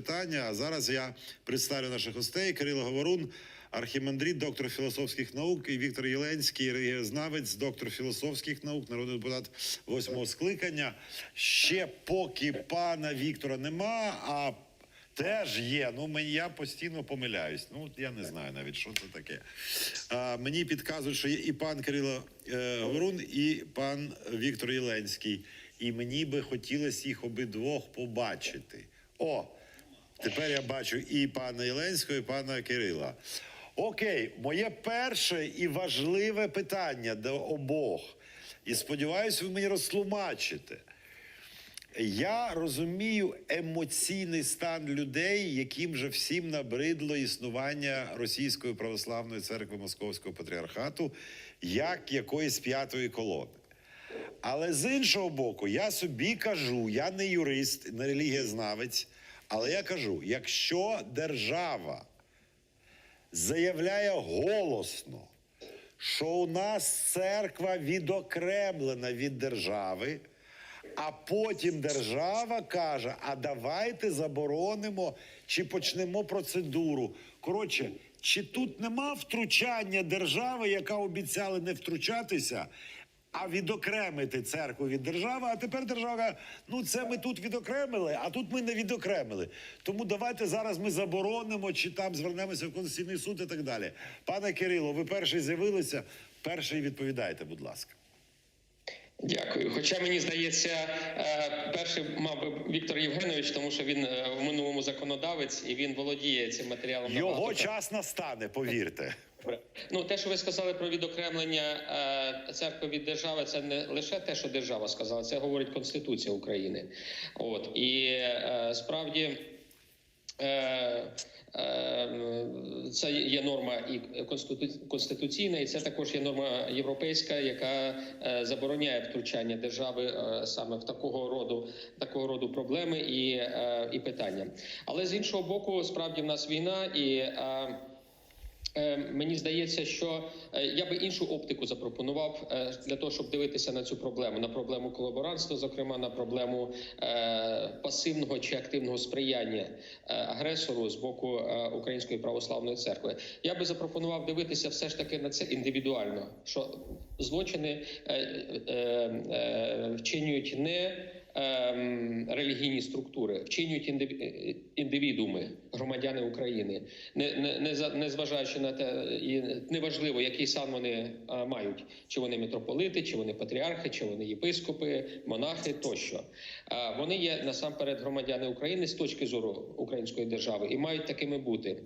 питання. А зараз я представлю наших гостей Кирило Говорун, архімандрит, доктор філософських наук, і Віктор Єленський, релігієзнавець, доктор філософських наук, народний депутат восьмого скликання. Ще поки пана Віктора нема, а Теж є. Ну мені я постійно помиляюсь. Ну я не знаю навіть, що це таке. А, мені підказують, що є і пан Кирило е, Говорун, і пан Віктор Єленський. І мені би хотілося їх обидвох побачити. О, тепер я бачу і пана Єленського, і пана Кирила. Окей, моє перше і важливе питання до обох. І сподіваюся, ви мені розтлумачите. Я розумію емоційний стан людей, яким же всім набридло існування Російської православної церкви Московського патріархату як якоїсь п'ятої колони. Але з іншого боку, я собі кажу, я не юрист, не релігієзнавець, але я кажу: якщо держава заявляє голосно, що у нас церква відокремлена від держави, а потім держава каже: а давайте заборонимо чи почнемо процедуру. Коротше, чи тут нема втручання держави, яка обіцяла не втручатися, а відокремити церкву від держави. А тепер держава ну це ми тут відокремили, а тут ми не відокремили. Тому давайте зараз ми заборонимо, чи там звернемося в Конституційний суд і так далі. Пане Кирило, ви перший з'явилися, перший відповідайте, будь ласка. Дякую. Хоча мені здається, е, перший мав би Віктор Євгенович, тому що він е, в минулому законодавець і він володіє цим матеріалом. Його час настане, повірте. Ну те, що ви сказали про відокремлення е, церкви від держави, це не лише те, що держава сказала, це говорить Конституція України. От і справді. Е, е, Це є норма і конститу- конституційна, і це також є норма європейська, яка е, забороняє втручання держави е, саме в такого роду такого роду проблеми і, е, і питання. Але з іншого боку, справді в нас війна і. Е, Мені здається, що е, я би іншу оптику запропонував е, для того, щоб дивитися на цю проблему, на проблему колаборантства, зокрема на проблему пасивного чи активного сприяння агресору з боку Української православної церкви. Я би запропонував дивитися все ж таки на це індивідуально, що злочини вчинюють не релігійні структури, вчинюють е, індивідууми, громадяни України, не, не, не, зважаючи на те, і неважливо, який сан вони мають, чи вони митрополити, чи вони патріархи, чи вони єпископи, монахи тощо. Вони є насамперед громадяни України з точки зору української держави і мають такими бути.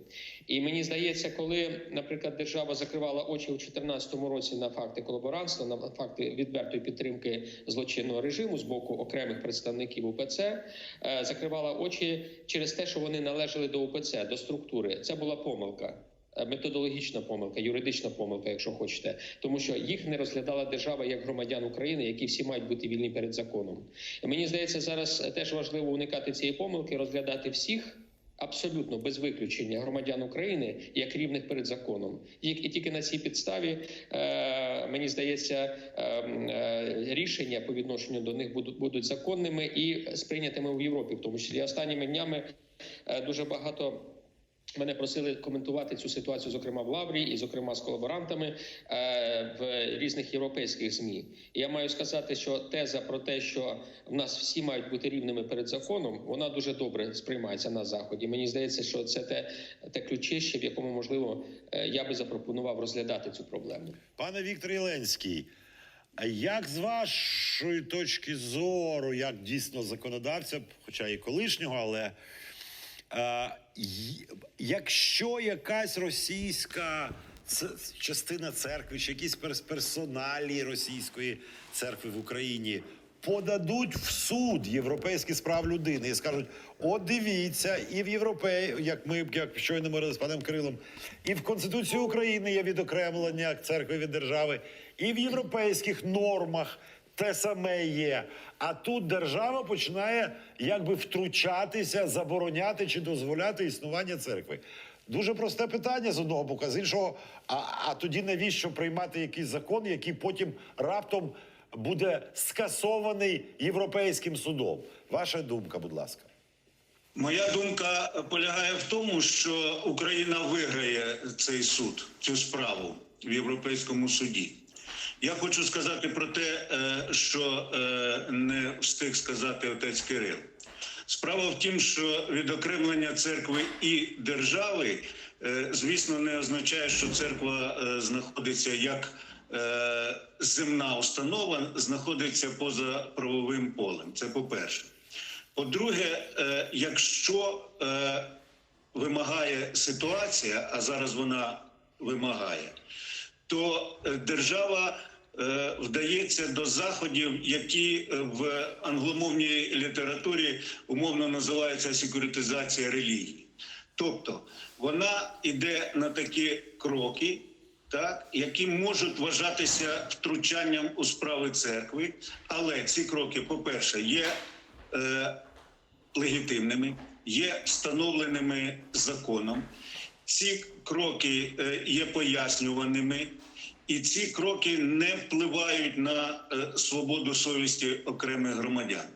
І мені здається, коли, наприклад, держава закривала очі у 2014 році на факти колаборантства, на факти відвертої підтримки злочинного режиму з боку окремих представників УПЦ, е, закривала очі через те, що вони належали до УПЦ, до структури. Це була помилка. е, Методологічна помилка, юридична помилка, якщо хочете, тому що їх не розглядала держава як громадян України, які всі мають бути вільні перед законом. Мені здається, зараз теж важливо уникати цієї помилки, розглядати всіх абсолютно без виключення громадян України як рівних перед законом. І, тільки на цій підставі е, мені здається, е, е, рішення по відношенню до них будуть будуть законними і сприйнятими в Європі, в тому числі останніми днями дуже багато. Мене просили коментувати цю ситуацію, зокрема в Лаврі, і зокрема з колаборантами е, в різних європейських змі. І я маю сказати, що теза про те, що в нас всі мають бути рівними перед законом, вона дуже добре сприймається на заході. Мені здається, що це те, те ключище, в якому можливо е, я би запропонував розглядати цю проблему. Пане Віктор Єленський, а як з вашої точки зору, як дійсно законодавця, хоча і колишнього, але якщо якась російська частина церкви, чи якісь перс- персоналі російської церкви в Україні подадуть в суд європейський справ людини і скажуть: от дивіться, і в Європей, як ми як щойно ми з паном Кирилом, і в Конституції України є відокремлення церкви від держави, і в європейських нормах. Те саме є. А тут держава починає якби втручатися, забороняти чи дозволяти існування церкви. Дуже просте питання з одного боку, з іншого, а, а тоді навіщо приймати якийсь закон, який потім раптом буде скасований європейським судом? Ваша думка, будь ласка. Моя думка полягає в тому, що Україна виграє цей суд, цю справу в Європейському суді. Я хочу сказати про те, е, що е, не встиг сказати отець Кирил. Справа в тім, що відокремлення церкви і держави, е, звісно, не означає, що церква знаходиться як земна установа, знаходиться поза правовим полем. Це по-перше. По-друге, якщо вимагає ситуація, а зараз вона вимагає, то держава вдається до заходів, які е, в англомовній літературі умовно називаються секуритизація релігії. Тобто вона йде на такі кроки, так, які можуть вважатися втручанням у справи церкви, але ці кроки, по-перше, є е, легітимними, є встановленими законом. Ці кроки е, є пояснюваними, і ці кроки не впливають на е, свободу совісті окремих громадян.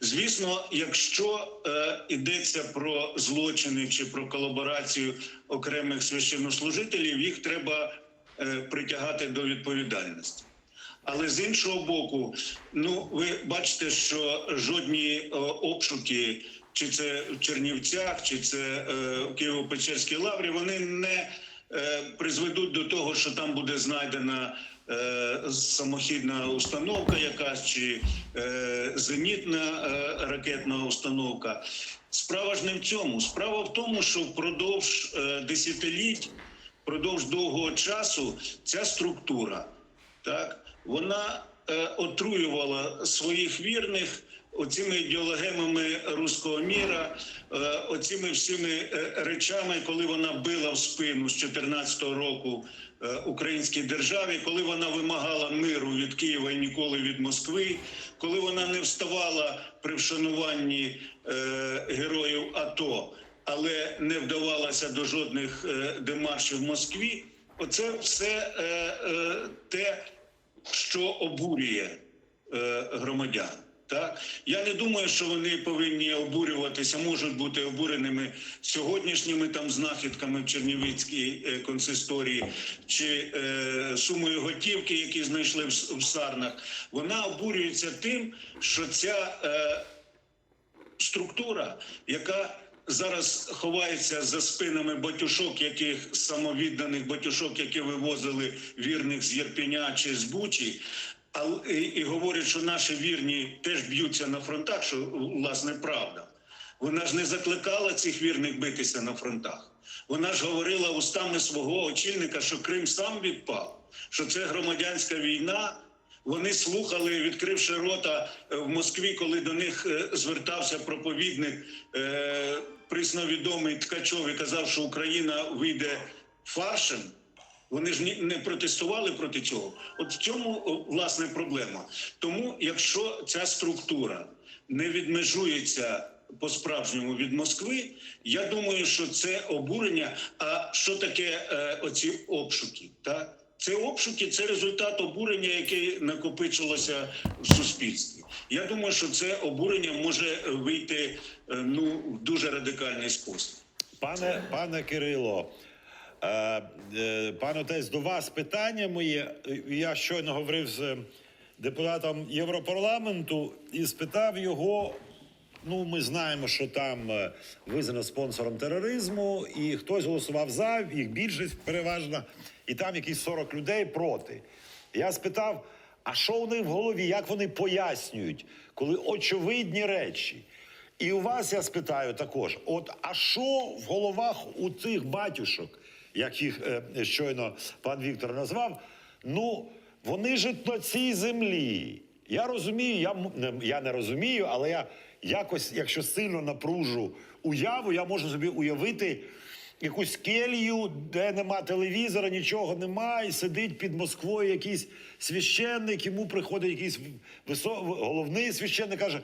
Звісно, якщо е, йдеться про злочини чи про колаборацію окремих священнослужителів, їх треба е, притягати до відповідальності. Але з іншого боку, ну ви бачите, що жодні е, обшуки, чи це в Чернівцях, чи це е, в Києво-Печерській лаврі, вони не призведуть до того, що там буде знайдена е, самохідна установка, якась чи е, зенітна е, ракетна установка. Справа ж не в цьому. Справа в тому, що впродовж е, десятиліть, впродовж довгого часу, ця структура так вона е, отруювала своїх вірних оцими ідеологемами руського міра, е, оцими всіми е, речами, коли вона била в спину з 14-го року е, українській державі, коли вона вимагала миру від Києва і ніколи від Москви, коли вона не вставала при вшануванні героїв АТО, але не вдавалася до жодних демаршів в Москві. Оце все те, що обурює громадян. Так я не думаю, що вони повинні обурюватися, можуть бути обуреними сьогоднішніми там знахідками в Чернівецькій е, консисторії чи е, сумою готівки, які знайшли в, в Сарнах. Вона обурюється тим, що ця е, структура, яка зараз ховається за спинами батюшок, яких самовідданих батюшок, які вивозили вірних з Єрпеня чи з Бучі. І говорять, що наші вірні теж б'ються на фронтах, що власне правда. Вона ж не закликала цих вірних битися на фронтах. Вона ж говорила устами свого очільника, що Крим сам відпав, що це громадянська війна. Вони слухали, відкривши рота е, в Москві, коли до них е, звертався проповідник е, присновідомий Ткачов і казав, що Україна вийде фаршем. Вони ж не протестували проти цього. От в цьому власне проблема. Тому, якщо ця структура не відмежується по-справжньому від Москви, я думаю, що це обурення. А що таке е, оці обшуки? Так? Це обшуки, це результат обурення, яке накопичилося в суспільстві. Я думаю, що це обурення може вийти е, ну в дуже радикальний спосіб. Пане, пане Кирило, е, е, отець, до вас питання моє. Я щойно говорив з депутатом Європарламенту і спитав його. Ну, ми знаємо, що там е, визнано спонсором тероризму, і хтось голосував за, їх більшість переважна, і там якісь 40 людей проти. Я спитав: а що у них в голові, як вони пояснюють, коли очевидні речі? І у вас я спитаю також: от а що в головах у цих батюшок, як їх е, щойно пан Віктор назвав? Ну, вони жить на цій землі. Я розумію, я, я не розумію, але я якось, якщо сильно напружу уяву, я можу собі уявити якусь келью, де нема телевізора, нічого нема, і сидить під Москвою якийсь священник, йому приходить якийсь висо... головний священник, каже: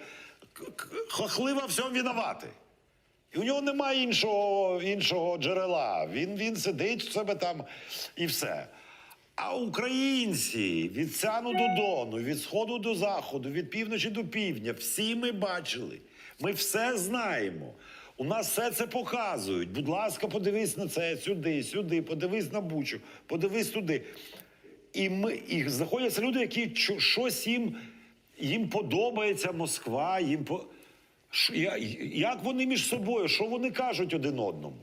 «К- к- хохли во всьому винувати. У нього немає іншого, іншого джерела. Він, він сидить в себе там і все. А українці від Сяну до Дону, від сходу до заходу, від півночі до півдня, всі ми бачили. Ми все знаємо. У нас все це показують. Будь ласка, подивись на це, сюди, сюди, подивись на Бучу, подивись туди. І ми і знаходяться люди, які щось їм, їм подобається Москва, їм Як вони між собою, що вони кажуть один одному?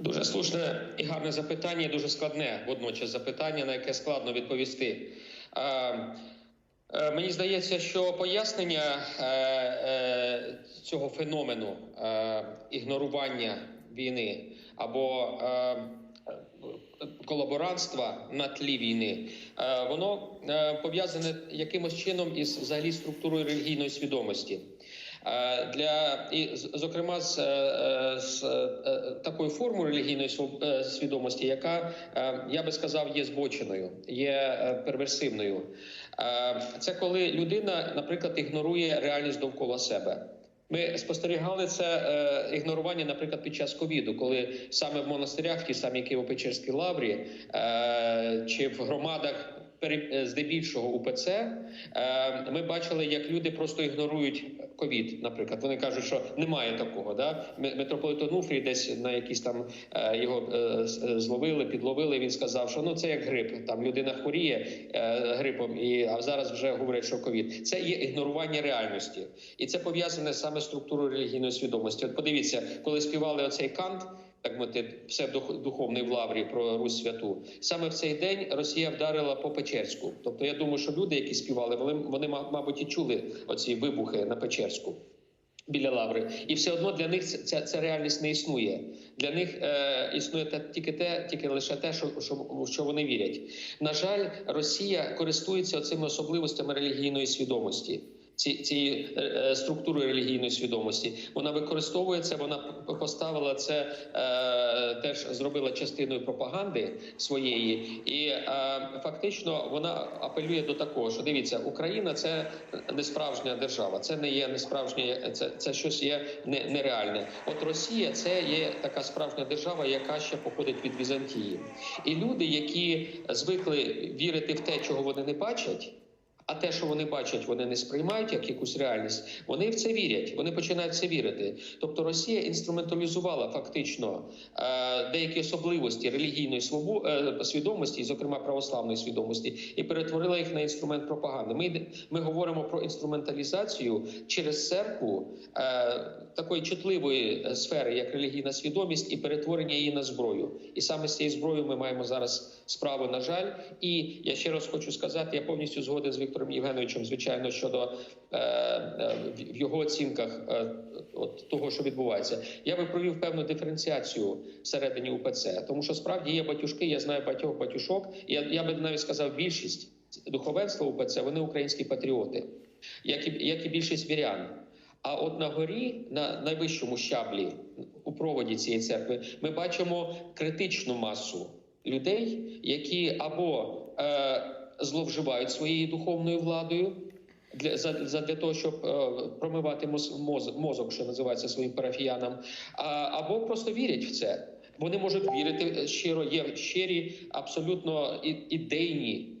Дуже слушне і гарне запитання, дуже складне водночас запитання, на яке складно відповісти. Е, е, мені здається, що пояснення е, цього феномену ігнорування війни або колаборантства на тлі війни, воно пов'язане якимось чином із взагалі структурою релігійної свідомості. Е, Для і зокрема з, е, з е, такою формою релігійної свідомості, яка я би сказав є збоченою, є перверсивною. Це коли людина, наприклад, ігнорує реальність довкола себе. Ми спостерігали це е, ігнорування, наприклад, під час ковіду, коли саме в монастирях, в тій самій Києво-Печерській лаврі е, чи в громадах. Е, Здебільшого УПЦ е, ми бачили, як люди просто ігнорують ковід. Наприклад, вони кажуть, що немає такого. Да? Митрополит Онуфрій десь на якісь там е, його зловили, підловили. Він сказав, що ну це як грип. Там людина хворіє грипом, і а зараз вже говорять, що ковід. Це є ігнорування реальності, і це пов'язане саме з структурою релігійної свідомості. От подивіться, коли співали оцей кант. Так мовити, псевдодуховний в лаврі про Русь святу. Саме в цей день Росія вдарила по Печерську. Тобто, я думаю, що люди, які співали, вони, вони ма- мабуть, і чули оці вибухи на Печерську. Біля лаври, і все одно для них ця, ця, реальність не існує. Для них е, існує те, тільки те, тільки лише те, що, що, що вони вірять. На жаль, Росія користується цими особливостями релігійної свідомості. Ці, цієї е, е, структури релігійної свідомості вона використовує це. Вона поставила це е, теж зробила частиною пропаганди своєї, і фактично вона апелює до такого, що дивіться, Україна це не справжня держава, це не є не справжнє, це, це щось є не, нереальне. От Росія це є така справжня держава, яка ще походить від Візантії, і люди, які звикли вірити в те, чого вони не бачать. А те, що вони бачать, вони не сприймають як якусь реальність. Вони в це вірять. Вони починають це вірити. Тобто Росія інструменталізувала фактично е, деякі особливості релігійної свобо- е, свідомості, зокрема православної свідомості, і перетворила їх на інструмент пропаганди. Ми, ми говоримо про інструменталізацію через церкву е, такої чутливої сфери, як релігійна свідомість, і перетворення її на зброю. І саме з цією зброєю ми маємо зараз справу, на жаль. І я ще раз хочу сказати, я повністю згоден з Віктором Євгеновичем, звичайно, щодо е, е, в- його оцінках е, от того, що відбувається. Я би провів певну диференціацію всередині УПЦ, тому що справді є батюшки, я знаю багатьох батюшок. Я, я би навіть сказав, більшість духовенства УПЦ вони українські патріоти, як і, як і більшість вірян. А от на горі, на найвищому щаблі у проводі цієї церкви, ми бачимо критичну масу людей, які або е, зловживають своєю духовною владою для за, за для того, щоб е, промивати моз, моз, мозок, що називається своїм парафіянам, а, або просто вірять в це. Вони можуть вірити щиро, є щирі, абсолютно ідейні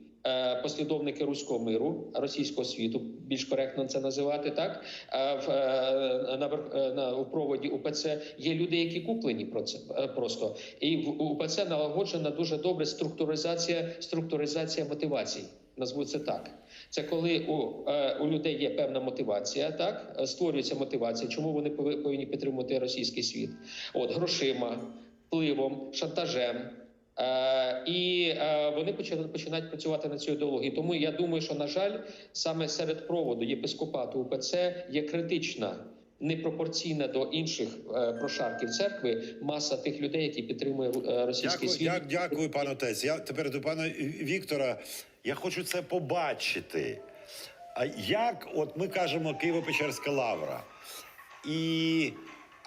послідовники руського миру, російського світу, більш коректно це називати так. Е, в, е, на, е, на у проводі УПЦ є люди, які куплені про це е, просто. І в УПЦ налагоджена дуже добре структуризація, структуризація мотивацій. Назву це так. Це коли у, е, у людей є певна мотивація, так е, створюється мотивація, чому вони повинні підтримувати російський світ? От грошима, впливом, шантажем. Е, і е, вони починають, працювати на цю ідеологію. Тому я думаю, що на жаль, саме серед проводу єпископату УПЦ є критична, непропорційна до інших е, прошарків церкви маса тих людей, які підтримує російський Дякую, світ. дя- дякую, пане отець. Я тепер до пана Віктора. Я хочу це побачити. А як, от ми кажемо, Києво-Печерська лавра, і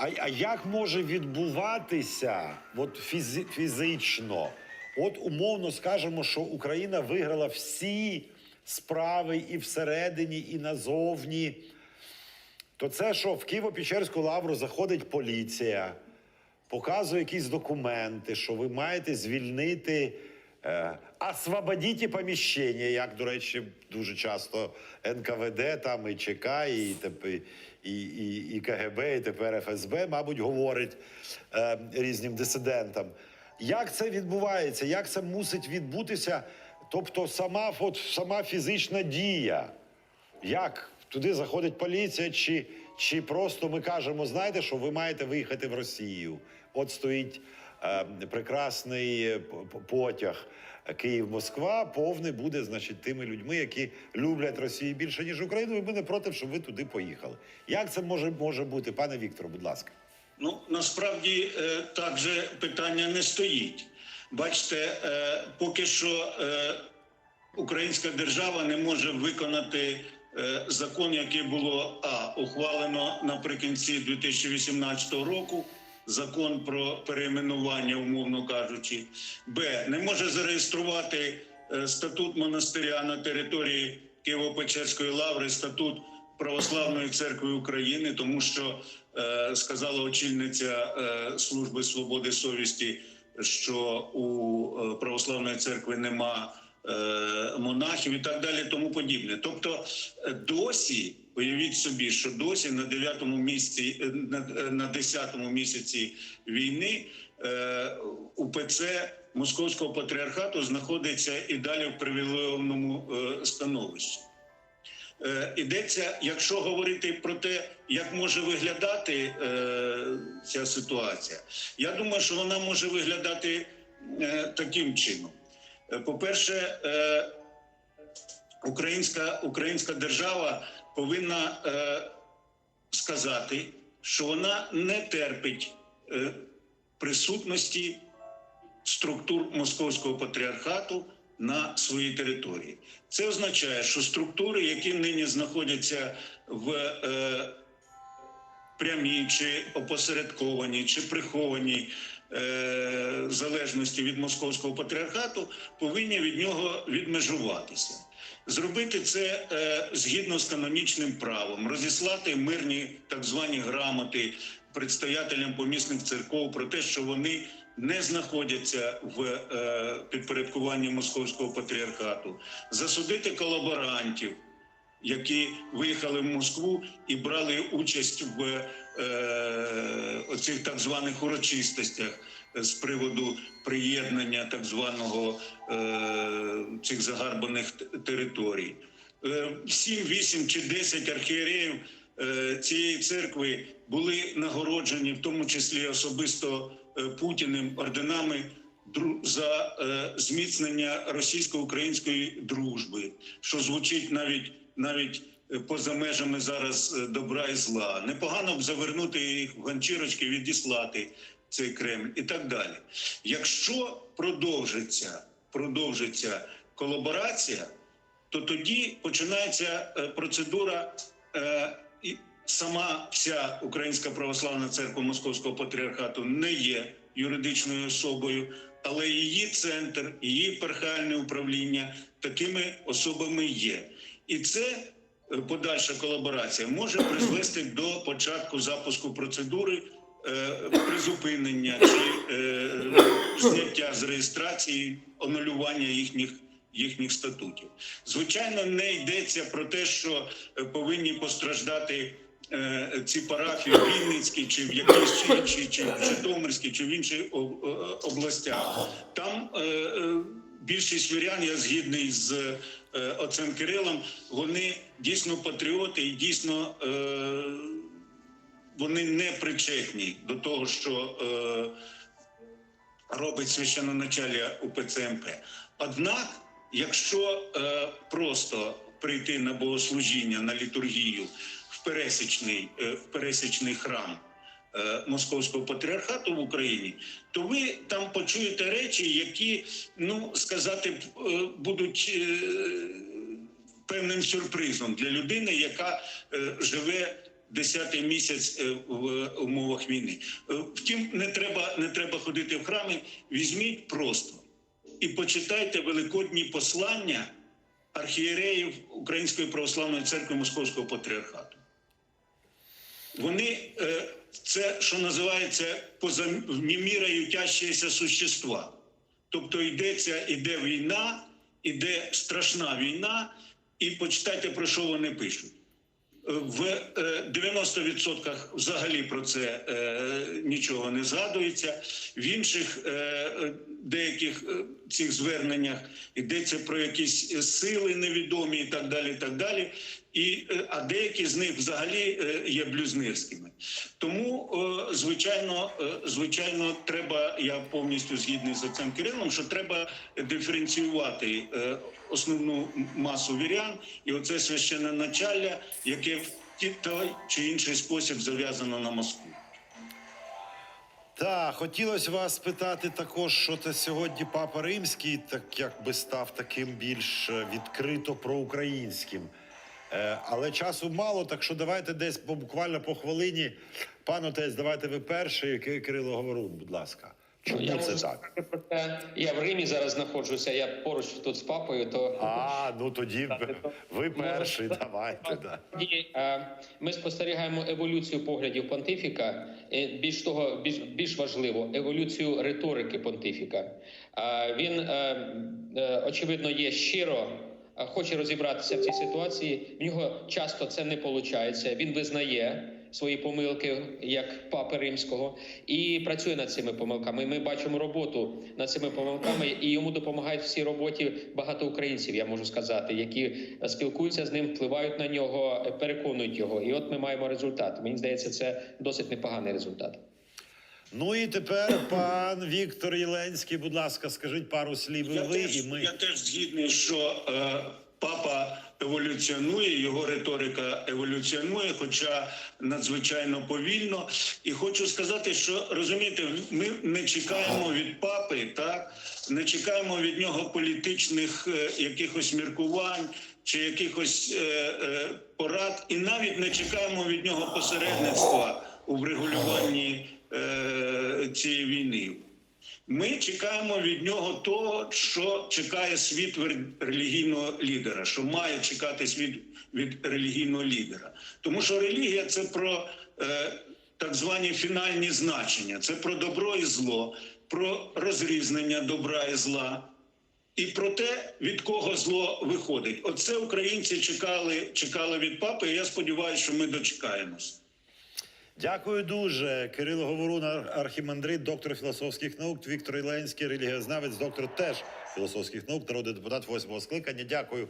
а, а як може відбуватися от фізи, фізично? От умовно скажемо, що Україна виграла всі справи і всередині, і назовні. То це, що в Києво-Печерську лавру заходить поліція, показує якісь документи, що ви маєте звільнити, е, освободіть поміщення, як, до речі, дуже часто НКВД там і ЧК, і, і, і, і КГБ, і тепер ФСБ, мабуть, говорить е, різним дисидентам. Як це відбувається? Як це мусить відбутися? Тобто, сама, от, сама фізична дія. Як туди заходить поліція, чи, чи просто ми кажемо, знаєте, що ви маєте виїхати в Росію? От стоїть е, прекрасний е, потяг Київ-Москва, повний буде, значить, тими людьми, які люблять Росію більше, ніж Україну, і ми не проти, щоб ви туди поїхали. Як це може, може бути, пане Вікторе, будь ласка? Ну насправді е, так же питання не стоїть. Бачите, е, поки що е, українська держава не може виконати закон, який було а ухвалено наприкінці 2018 року. Закон про перейменування, умовно кажучи, б не може зареєструвати е, статут монастиря на території Києво-Печерської лаври, статут Православної церкви України, тому що е, сказала очільниця е, служби свободи совісті, що у православної церкви нема монахів і так далі, тому подібне. Тобто, досі уявіть собі, що досі на 9-му місяці, е, на, е, на 10-му місяці війни е, УПЦ Московського патріархату знаходиться і далі в привілейованому становищі. Ідеться, якщо говорити про те, як може виглядати ця ситуація, я думаю, що вона може виглядати таким чином. По-перше, українська, українська держава повинна е, сказати, що вона не терпить е, присутності структур московського патріархату на своїй території. Це означає, що структури, які нині знаходяться в е, прямій чи опосередкованій, чи прихованій е, залежності від московського патріархату, повинні від нього відмежуватися. Зробити це е, згідно з канонічним правом, розіслати мирні так звані грамоти предстоятелям помісних церков про те, що вони не знаходяться в е, підпорядкуванні московського патріархату, засудити колаборантів, які виїхали в Москву і брали участь в е, оцих так званих урочистостях з приводу приєднання так званого е, цих загарбаних територій. Е, Сім, вісім чи десять архієреїв е, цієї церкви були нагороджені, в тому числі особисто Путіним орденами за зміцнення російсько-української дружби, що звучить навіть навіть поза межами зараз добра і зла. Непогано б завернути їх в ганчірочки, відіслати цей Кремль і так далі. Якщо продовжиться, продовжиться колаборація, то тоді починається е, процедура. е, Сама вся Українська православна церква Московського патріархату не є юридичною особою, але її центр, її епархіальне управління такими особами є. І це е, подальша колаборація може призвести до початку запуску процедури призупинення чи е, зняття з реєстрації, анулювання їхніх. Їхніх статутів, звичайно, не йдеться про те, що е, повинні постраждати е, ці парафії в Вінницькій, чи в якійсь іншій, чи в Житомирській, чи в інших областях. Там е, е, більшість вірян, я згідний з е, отцем Кирилом, вони дійсно патріоти і дійсно е, вони не причетні до того, що е, робить священноначалія УПЦ МП. Однак, якщо е, просто прийти на богослужіння, на літургію в пересічний, е, в пересічний храм е, Московського патріархату в Україні, то ви там почуєте речі, які, ну сказати, е, будуть. Е, Певним сюрпризом для людини, яка живе десятий місяць е, в умовах війни. Е, Втім, не треба, не треба ходити в храми. Візьміть просто і почитайте великодні послання архієреїв Української православної церкви Московського патріархату. Вони е, це, що називається, поза міра ютящіся существа. Тобто йдеться, іде війна, іде страшна війна, і почитайте, про що вони пишуть. В е, 90% взагалі про це е, нічого не згадується. В інших е, е, деяких е, цих зверненнях йдеться про якісь сили невідомі і так далі. І так далі. І, е, а деякі з них взагалі е, є блюзнирськими. Тому, е, звичайно, е, звичайно, треба. Я повністю згідний з цим Кирилом, що треба диференціювати е, основну масу вірян, і оце священне началля, яке в той чи інший спосіб зав'язано на Москву. Так, хотілося вас спитати також, що це сьогодні Папа Римський, так якби став таким більш е, відкрито проукраїнським. Е, але часу мало, так що давайте десь буквально по хвилині. Пан отець, давайте ви перший, Ки- Кирило Говорун, будь ласка. Чому Ну, я це можу так? Я в Римі зараз знаходжуся, я поруч тут з папою, то А, ну тоді ви- перший, давайте. Да. Е, ми спостерігаємо еволюцію поглядів понтифіка. Більш того, більш, більш важливо, еволюцію риторики понтифіка. Е, Він е, е, очевидно є щиро. е, Хоче розібратися в цій ситуації. В нього часто це не виходить. Він визнає свої помилки як папи римського і працює над цими помилками. Ми бачимо роботу над цими помилками, і йому допомагають в цій роботі багато українців, я можу сказати, які спілкуються з ним, впливають на нього, переконують його. І от ми маємо результат. Мені здається, це досить непоганий результат. Ну і тепер пан Віктор Єленський, будь ласка, скажіть пару слів і Я ви, теж, і ми. я теж згідний, що е, папа еволюціонує, його риторика еволюціонує, хоча надзвичайно повільно. І хочу сказати, що розумієте, ми не чекаємо від папи, так не чекаємо від нього політичних е, якихось міркувань. Чи якихось е, е, порад, і навіть не чекаємо від нього посередництва у врегулюванні е, цієї війни. Ми чекаємо від нього того, що чекає світ релігійного лідера, що має чекати світ від релігійного лідера. Тому що релігія це про е, так звані фінальні значення, це про добро і зло, про розрізнення добра і зла. І про те, від кого зло виходить. Оце українці чекали, чекали від папи. і Я сподіваюся, що ми дочекаємось. Дякую дуже. Кирило Говорун, архімандрит, доктор філософських наук, Віктор Іленський, релігієзнавець, доктор теж філософських наук, народний депутат восьмого скликання. Дякую,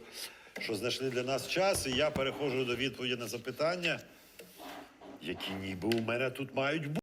що знайшли для нас час. І я переходжу до відповіді на запитання, які ніби у мене тут мають бути.